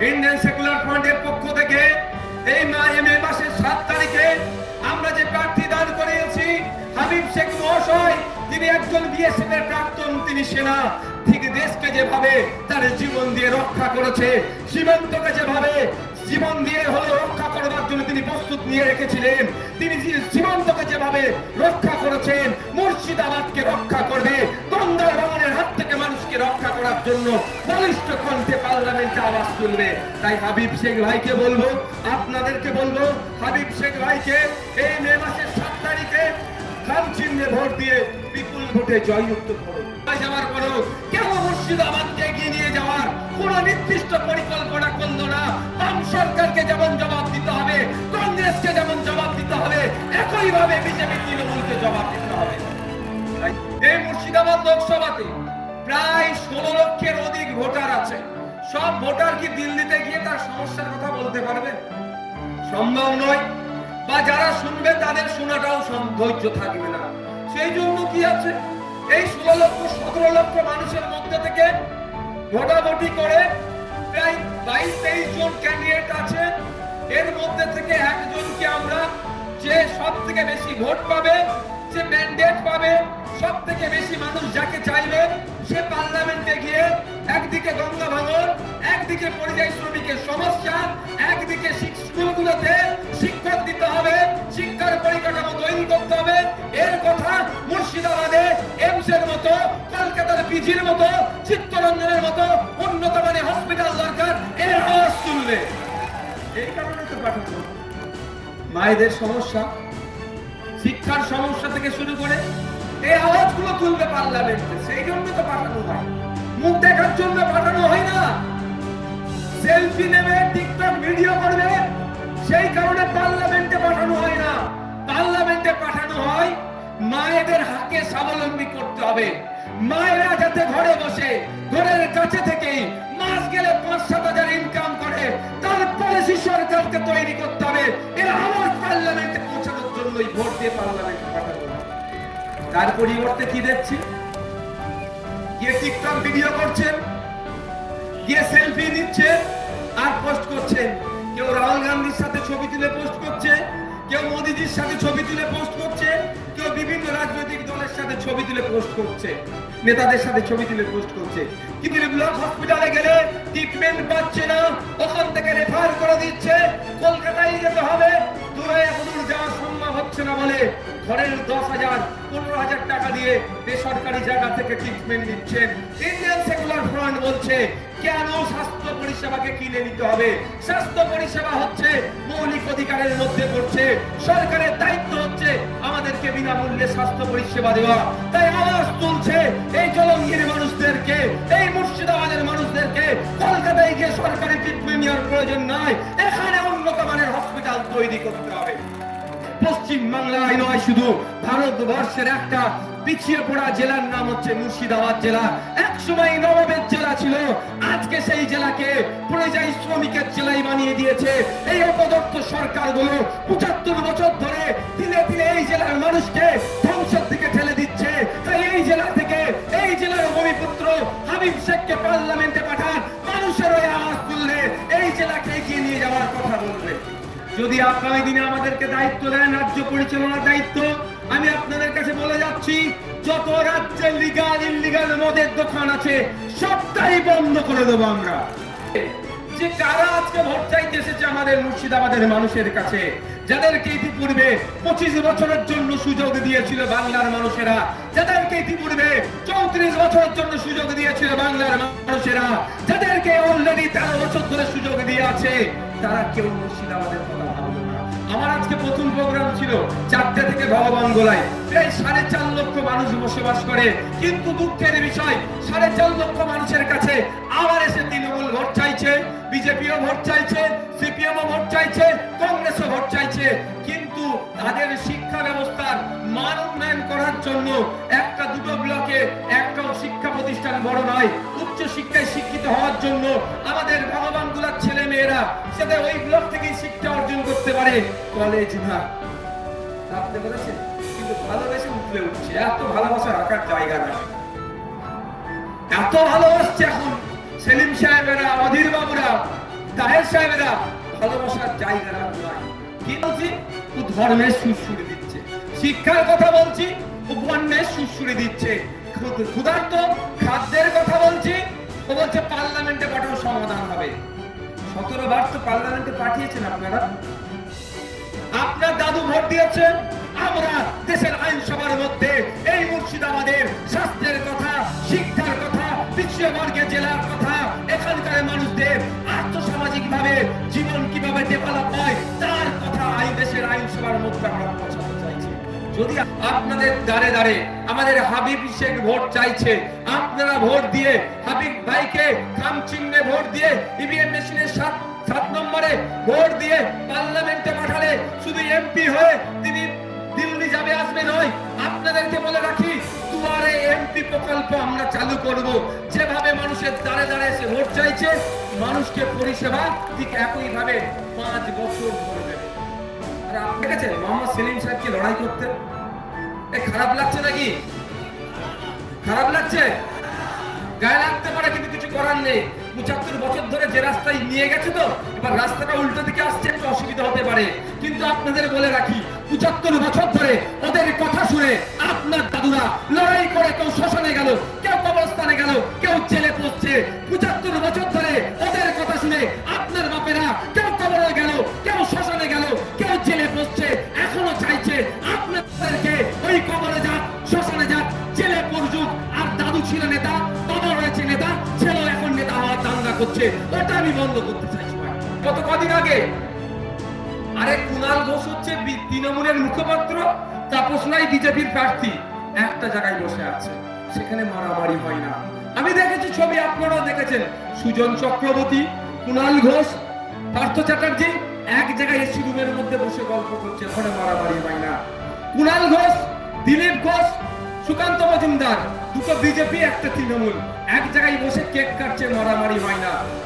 Indian secular ফ্রন্টের পক্ষ থেকে এই মা- মাসের সাত তারিখে আমরা যে প্রার্থী দান করিয়েছি, হাবিব শেখ মহাশয়, তিনি একজন বিএসএফ এর প্রাক্তন, তিনি সেনা, ঠিক দেশকে যেভাবে তার জীবন দিয়ে রক্ষা করেছে, সীমান্তকে যেভাবে জীবন দিয়ে হলেও রক্ষা করবার জন্য তিনি প্রস্তুত নিয়ে রেখেছিলেন, তিনি সীমান্তকে যেভাবে রক্ষা করেছেন, মুর্শিদাবাদকে রক্ষা করবে, গঙ্গার ভবনের হাত থেকে মানুষকে রক্ষা করার জন্য বলিষ্ঠ কণ্ঠে পার্লামেন্টে আওয়াজ তুলবে। তাই হাবিব শেখ ভাইকে বলব, আপনাদেরকে বলব, হাবিব শেখ ভাইকে এই মে মাসের সাত তারিখে খাম চিহ্নে ভোট দিয়ে বিপুল ভোটে জয়যুক্ত করুন। যাওয়ার পরেও কেন মুর্শিদাবাদকে এগিয়ে নিয়ে যাওয়ার কোন নির্দিষ্ট পরিকল্পনা করল না? বাম সরকারকে যেমন জবাব দিতে হবে, কংগ্রেসকে যেমন জবাব দিতে হবে, একইভাবে বিজেপি তৃণমূলকে জবাব দিতে হবে। এই মুর্শিদাবাদ লোকসভাতে প্রায় ষোলো লক্ষের অধিক ভোটার আছে। সব ভোটার কি দিল্লিতে গিয়ে তার সমস্যার কথা বলতে পারবে? সম্ভব নয়। বা যারা শুনবে তাদের শোনাটাও ধৈর্য থাকবে না। সেই জন্য কি আছে? এই ষোলো লক্ষ, সতেরো লক্ষ মানুষের মধ্যে থেকে ভোটাভুটি করে প্রায় বাইশ, তেইশ জন ক্যান্ডিডেট আছে। এর মধ্যে থেকে একজনকে আমরা যে সব থেকে বেশি ভোট পাবে, যে ম্যান্ডেট পাবে সব থেকে বেশি মানুষ যাকে চাইবে, সে পার্লামেন্টে গিয়ে একদিকে গঙ্গা ভাঙন, একদিকে পরিযায়ী শ্রমিকের সমস্যা, একদিকে স্কুলগুলোতে শিক্ষক দিতে হবে, শিক্ষার পরিকাঠামো তৈরি করতে হবে। এর কথা মুর্শিদাবাদে এমস এর মতো, কলকাতার পিজির মতো, চিত্তরঞ্জনের মতো উন্নত মানের হসপিটাল দরকার, এর আওয়াজ তুলবে এই কারণে তো পাঠানো মায়েদের সমস্যা, শিক্ষার সমস্যা থেকে শুরু করে, এই আওয়াজগুলো তুলবে পার্লামেন্টে সেই জন্য তো পাঠানো হয়। মুখ দেখার জন্য পাঠানো হয় না। সেলফি নেবে, টিকটক ভিডিও করবে, সেই কারণে পার্লামেন্টে পাঠানো হয় না। পার্লামেন্টে পাঠানো হয়, মায়েদের হাকে স্বাবলম্বী করতে হবে। মায়েরা যাতে ঘরে বসে, ঘরের কাছে থেকেই মাস গেলে পাঁচ সাত হাজার ইনকাম করে, তারপরে সরকারকে তৈরি করতে হবে। এর আমার পার্লামেন্টে পৌঁছানোর জন্যই ভোট দিয়ে পার্লামেন্টে পাঠানো তার পরিবর্তে কি দেখছি? গিয়ে টিকটক ভিডিও করছেন, গিয়ে সেলফি নিচ্ছে আর পোস্ট করছেন। কেউ রাহুল গান্ধীর সাথে ছবি তুলে পোস্ট করছে, কেউ মোদিজির সাথে ছবি তুলে পোস্ট করছে, কেউ বিভিন্ন রাজনৈতিক দলের সাথে ছবি তুলে পোস্ট করছে, নেতাদের সাথে ছবি তুলে পোস্ট করছে। কিন্তু ব্লক হসপিটালে গেলে ট্রিটমেন্ট পাচ্ছে না, ওখান থেকে রেফার করে দিচ্ছে, কলকাতায় যেতে হবে। দূরে এতদূর যাওয়া সম্ভব হচ্ছে না বলে ঘরের দশ হাজার পনেরো হাজার টাকা দিয়ে বেসরকারি জায়গা থেকে ট্রিটমেন্ট নিচ্ছেন। ইন্ডিয়ান সেকুলার ফ্রন্ট বলছে, কেন স্বাস্থ্য পরিষেবাকে কিনে নিতে হবে? স্বাস্থ্য পরিষেবা হচ্ছে, মৌলিক অধিকারের মধ্যে পড়ছে। সরকারের দায়িত্ব হচ্ছে আমাদেরকে বিনামূল্যে স্বাস্থ্য পরিষেবা দেওয়া। তাই আওয়াজ তুলছে এই জলঙ্গির মানুষদেরকে, এই মুর্শিদাবাদের মানুষদেরকে, কলকাতায় গিয়ে সরকারি ট্রিটমেন্ট নেওয়ার প্রয়োজন নাই। এখানে উন্নত মানের হসপিটাল তৈরি করতে হবে। পশ্চিম বাংলায় নয়, শুধু ভারতবর্ষের একটা পিছিয়ে পড়া জেলার নাম হচ্ছে মুর্শিদাবাদ জেলা। এক সময় নবাবের জেলা ছিল, আজকে সেই জেলাকে পরিযায়ী শ্রমিকের জেলায় বানিয়ে দিয়েছে। এই অপদত্ত সরকারগুলো পঁচাত্তর বছর ধরে দিলে দিলে এই জেলার মানুষকে ধ্বংসের দিকে ঠেলে দিচ্ছে। তাই এই জেলা থেকে এই জেলার ভূমিপুত্র হাবিব শেখকে পার্লামেন্টে পাঠান, মানুষের ওই আওয়াজ তুললে এই জেলাকে এগিয়ে নিয়ে যাওয়ার কথা বলবে। যদি আগামী দিনে আমাদেরকে দায়িত্ব দেন, রাজ্য পরিচালনার দায়িত্ব, আমি আপনাদের কাছে বলে যাচ্ছি, যত রাজ্যে লিগাল ইলিগাল মদের দোকান আছে, সবটাই বন্ধ করে দেবো আমরা। যে কারা আজকে ভোট চাইতে এসেছে আমাদের মুর্শিদাবাদের মানুষের কাছে, যাদেরকে ইতিপূর্বে পঁচিশ বছরের জন্য সুযোগ দিয়েছিল বাংলার মানুষেরা, যাদেরকে ইতিপূর্বে চৌত্রিশ বছরের জন্য সুযোগ দিয়েছিল বাংলার মানুষেরা, যাদেরকে অলরেডি তেরো বছর ধরে সুযোগ দিয়ে আছে তারা কেউ মুর্শিদাবাদের কথা ভাবলো না। আমার আজকে প্রথম প্রোগ্রাম ছিল চারটে থেকে ভগবান গোলায়। প্রায় সাড়ে চার লক্ষ মানুষ বসবাস করে। কিন্তু দুঃখের বিষয়, সাড়ে চার লক্ষ মানুষের কাছে আবার এসে তৃণমূল ভোট চাইছে, বিজেপিও ভোট চাইছে, সিপিএমও ভোট চাইছে, কংগ্রেসও ভোট চাইছে। কিন্তু তাদের শিক্ষা ব্যবস্থার মান উন্নয়ন করার জন্য একটা দুটো ব্লকে একটা শিক্ষা প্রতিষ্ঠান বড় নয়, উচ্চ শিক্ষায় শিক্ষিত হওয়ার জন্য আমাদের ভগবান ছেলে সেটা ওই ব্লক থেকেই শিক্ষা অর্জন করতে পারে কলেজ না। কিন্তু ভালোবেসে উঠলে উঠছে, এত ভালোবাসা রাখার জায়গা না এত ভালোবাসছে এখন সেলিম সাহেবেরা, অধীর বাবুরা, তাহের সাহেবেরা, ভালোবাসার জায়গাটা নয় কি বলছি? ও ধর্মের দিচ্ছে। শিক্ষার কথা বলছি, ও বন্যের দিচ্ছে। ক্ষুধার্ত খাদ্যের কথা বলছি, ও বলছে পার্লামেন্টে সতেরো বার তো পার্লামেন্টে পাঠিয়েছেন আপনারা। আপনার দাদু ভোট দিয়েছেন আমরা যদি আপনাদের দাঁড়ে দাঁড়ে আমাদের হাবিব শেখ ভোট চাইছে, আপনারা ভোট দিয়ে হাবিব ভাইকে খাম চিহ্নে ভোট দিয়ে ইভিএম মেশিনের সাত সাত নম্বরে ভোট দিয়ে পার্লামেন্টে পাঠালে শুধু এমপি হয়ে তিনি দিল্লি যাবে আসবে নয়। আপনাদেরকে বলে রাখি, দুয়ারে এমপি প্রকল্প আমরা চালু করব। যেভাবে মানুষের দাঁড়ে দাঁড়ে এসে ভোট চাইছে, মানুষকে পরিষেবা ঠিক একই ভাবে পাঁচ বছর ধরে আপনি দেখেছেন মোহাম্মদ সেলিম সাহেবকে লড়াই করতে। এ, খারাপ লাগছে নাকি? খারাপ লাগছে? গায়ে লাগতে পারে কিন্তু কিছু করার নেই। পঁচাত্তর বছর ধরে যে রাস্তায় নিয়ে গেছে তো, এবার রাস্তাটা উল্টো দিকে আসছে, একটু অসুবিধা হতে পারে। কিন্তু আপনাদের বলে রাখি, পঁচাত্তর বছর ধরে ওদের কথা শুনে আপনার দাদুরা লড়াই করে কেউ শ্মশানে গেল, কেউ কবরস্থানে গেল, কেউ জেলে পড়ছে পঁচাত্তর বছর ধরে ওদের কথা শুনে আপনার বাপেরা কেউ কদিন আগে। আরে কুনাল ঘোষ হচ্ছে তৃণমূলের মুখপাত্র, তাপস রায় বিজেপির প্রার্থী। একটা জায়গায় বসে আছে, সেখানে মারামারি হয় না। আমি দেখেছি ছবি, আপনারাও দেখেছেন। সুজন চক্রবর্তী কুনাল ঘোষ, পার্থ চ্যাটার্জি এক জায়গায় এসি রুমের মধ্যে বসে গল্প করছে ওখানে মারামারি হয় না। কুনাল ঘোষ, দিলীপ ঘোষ, সুকান্ত মজুমদার, দুটো বিজেপি, একটা তৃণমূল। এক জায়গায় বসে কেক কাটছে, মারামারি হয় না।